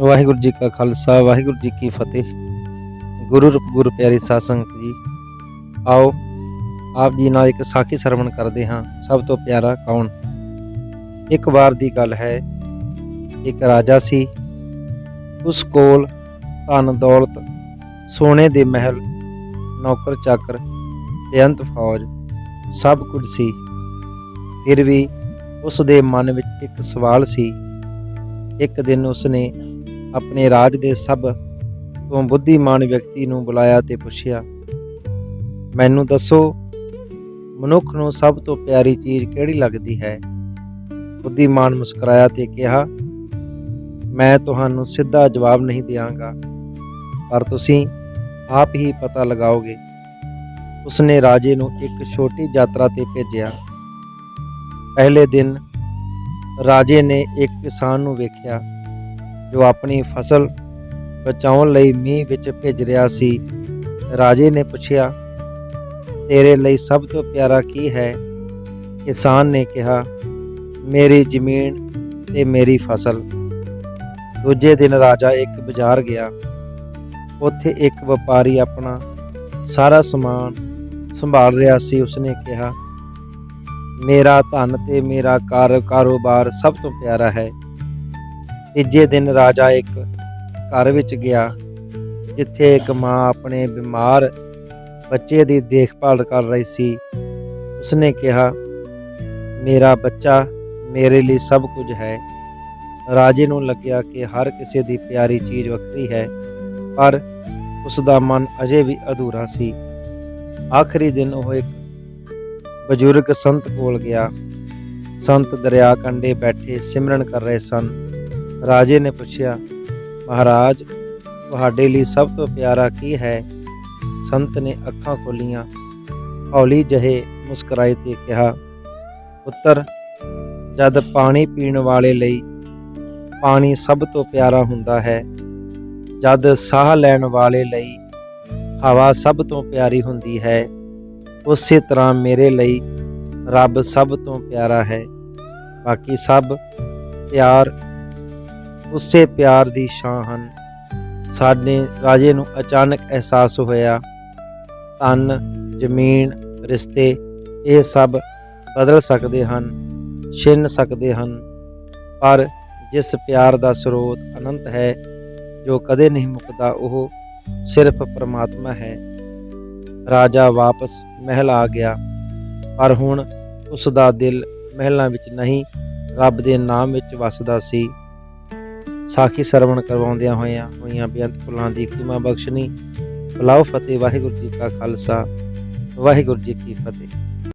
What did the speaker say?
ਵਾਹਿਗੁਰੂ ਜੀ ਕਾ ਖਾਲਸਾ, ਵਾਹਿਗੁਰੂ ਜੀ ਕੀ ਫਤਿਹ। ਗੁਰੂ ਰੂਪ ਗੁਰੂ ਪਿਆਰੀ ਸਾਧ ਸੰਗਤ ਜੀ, ਆਓ ਆਪ ਜੀ ਨਾਲ ਇੱਕ ਸਾਖੀ ਸਰਵਣ ਕਰਦੇ ਹਾਂ। ਸਭ ਤੋਂ ਪਿਆਰਾ ਕੌਣ? ਇੱਕ ਵਾਰ ਦੀ ਗੱਲ ਹੈ, ਇੱਕ ਰਾਜਾ ਸੀ। ਉਸ ਕੋਲ ਧਨ, ਦੌਲਤ, ਸੋਨੇ ਦੇ ਮਹਿਲ, ਨੌਕਰ ਚਾਕਰ, ਬੇਅੰਤ ਫੌਜ, ਸਭ ਕੁਝ ਸੀ। ਫਿਰ ਵੀ ਉਸ ਦੇ ਮਨ ਵਿੱਚ ਇੱਕ ਸਵਾਲ ਸੀ। ਇੱਕ ਦਿਨ ਉਸਨੇ ਆਪਣੇ ਰਾਜ ਦੇ ਸਭ ਤੋਂ ਬੁੱਧੀਮਾਨ ਵਿਅਕਤੀ ਨੂੰ ਬੁਲਾਇਆ ਤੇ ਪੁੱਛਿਆ, ਮੈਨੂੰ ਦੱਸੋ, ਮਨੁੱਖ ਨੂੰ ਸਭ ਤੋਂ ਪਿਆਰੀ ਚੀਜ਼ ਕਿਹੜੀ ਲੱਗਦੀ ਹੈ? ਬੁੱਧੀਮਾਨ ਮੁਸਕਰਾਇਆ ਤੇ ਕਿਹਾ, ਮੈਂ ਤੁਹਾਨੂੰ ਸਿੱਧਾ ਜਵਾਬ ਨਹੀਂ ਦਿਆਂਗਾ, ਪਰ ਤੁਸੀਂ ਆਪ ਹੀ ਪਤਾ ਲਗਾਓਗੇ। ਉਸਨੇ ਰਾਜੇ ਨੂੰ ਇੱਕ ਛੋਟੀ ਯਾਤਰਾ ਤੇ ਭੇਜਿਆ। ਪਹਿਲੇ ਦਿਨ ਰਾਜੇ ਨੇ ਇੱਕ ਕਿਸਾਨ ਨੂੰ ਵੇਖਿਆ। ਜੋ ਆਪਣੀ ਫਸਲ ਬਚਾਉਣ ਲਈ ਮੀਂਹ ਵਿੱਚ ਭਿੱਜ ਰਿਹਾ ਸੀ, ਰਾਜੇ ਨੇ ਪੁੱਛਿਆ, ਤੇਰੇ ਲਈ ਸਭ ਤੋਂ ਪਿਆਰਾ ਕੀ ਹੈ? ਕਿਸਾਨ ਨੇ ਕਿਹਾ, ਮੇਰੀ ਜ਼ਮੀਨ ਤੇ ਮੇਰੀ ਫਸਲ। ਦੂਜੇ ਦਿਨ ਰਾਜਾ ਇੱਕ ਬਾਜ਼ਾਰ ਗਿਆ। ਉੱਥੇ ਇੱਕ ਵਪਾਰੀ ਆਪਣਾ ਸਾਰਾ ਸਮਾਨ ਸੰਭਾਲ ਰਿਹਾ ਸੀ। ਉਸਨੇ ਕਿਹਾ, ਮੇਰਾ ਧਨ ਤੇ ਮੇਰਾ ਕਾਰ ਕਾਰੋਬਾਰ ਸਭ ਤੋਂ ਪਿਆਰਾ ਹੈ। ਤੀਜੇ ਦਿਨ ਰਾਜਾ ਇੱਕ ਘਰ ਵਿੱਚ ਗਿਆ, ਜਿੱਥੇ ਇੱਕ ਮਾਂ ਆਪਣੇ ਬਿਮਾਰ ਬੱਚੇ ਦੀ ਦੇਖਭਾਲ ਕਰ ਰਹੀ ਸੀ। ਉਸਨੇ ਕਿਹਾ, ਮੇਰਾ ਬੱਚਾ ਮੇਰੇ ਲਈ ਸਭ ਕੁਝ ਹੈ। ਰਾਜੇ ਨੂੰ ਲੱਗਿਆ ਕਿ ਹਰ ਕਿਸੇ ਦੀ ਪਿਆਰੀ ਚੀਜ਼ ਵੱਖਰੀ ਹੈ, ਪਰ ਉਸ ਦਾ ਮਨ ਅਜੇ ਵੀ ਅਧੂਰਾ ਸੀ। ਆਖਰੀ ਦਿਨ ਉਹ ਇੱਕ ਬਜ਼ੁਰਗ ਸੰਤ ਕੋਲ ਗਿਆ। ਸੰਤ ਦਰਿਆ ਕੰਢੇ ਬੈਠੇ ਸਿਮਰਨ ਕਰ ਰਹੇ ਸਨ। ਰਾਜੇ ਨੇ ਪੁੱਛਿਆ, ਮਹਾਰਾਜ, ਤੁਹਾਡੇ ਲਈ ਸਭ ਤੋਂ ਪਿਆਰਾ ਕੀ ਹੈ? ਸੰਤ ਨੇ ਅੱਖਾਂ ਖੋਲੀਆਂ। ਹੌਲੀ ਜਹੇ ਮੁਸਕਰਾਏ ਤੇ ਕਿਹਾ, ਪੁੱਤਰ, ਜਦ ਪਾਣੀ ਪੀਣ ਵਾਲੇ ਲਈ ਪਾਣੀ ਸਭ ਤੋਂ ਪਿਆਰਾ ਹੁੰਦਾ ਹੈ, ਜਦ ਸਾਹ ਲੈਣ ਵਾਲੇ ਲਈ ਹਵਾ ਸਭ ਤੋਂ ਪਿਆਰੀ ਹੁੰਦੀ ਹੈ, ਉਸੇ ਤਰ੍ਹਾਂ ਮੇਰੇ ਲਈ ਰੱਬ ਸਭ ਤੋਂ ਪਿਆਰਾ ਹੈ। ਬਾਕੀ ਸਭ ਪਿਆਰ ਉਸੇ ਪਿਆਰ ਦੀ ਛਾਂ ਹਨ। ਸਾਡੇ ਰਾਜੇ ਨੂੰ ਅਚਾਨਕ ਅਹਿਸਾਸ ਹੋਇਆ, ਧਨ, ਜ਼ਮੀਨ, ਰਿਸ਼ਤੇ, ਇਹ ਸਭ ਬਦਲ ਸਕਦੇ ਹਨ, ਛਿੰਨ ਸਕਦੇ ਹਨ। ਪਰ ਜਿਸ ਪਿਆਰ ਦਾ ਸਰੋਤ ਅਨੰਤ ਹੈ, ਜੋ ਕਦੇ ਨਹੀਂ ਮੁੱਕਦਾ, ਉਹ ਸਿਰਫ ਪਰਮਾਤਮਾ ਹੈ। ਰਾਜਾ ਵਾਪਸ ਮਹਿਲ ਆ ਗਿਆ, ਪਰ ਹੁਣ ਉਸ ਦਾ ਦਿਲ ਮਹਿਲਾਂ ਵਿੱਚ ਨਹੀਂ, ਰੱਬ ਦੇ ਨਾਮ ਵਿੱਚ ਵਸਦਾ ਸੀ। ਸਾਖੀ ਸਰਵਣ ਕਰਵਾਉਂਦਿਆਂ ਹੋਇਆਂ ਹੋਈਆਂ ਬੇਅੰਤ ਫੁੱਲਾਂ ਦੀ ਖਿਮਾ ਬਖਸ਼ਣੀ ਬਲਾਉ ਫਤਿਹ, ਵਾਹਿਗੁਰੂ ਜੀ ਕਾ ਖਾਲਸਾ, ਵਾਹਿਗੁਰੂ ਜੀ ਕੀ ਫਤਿਹ।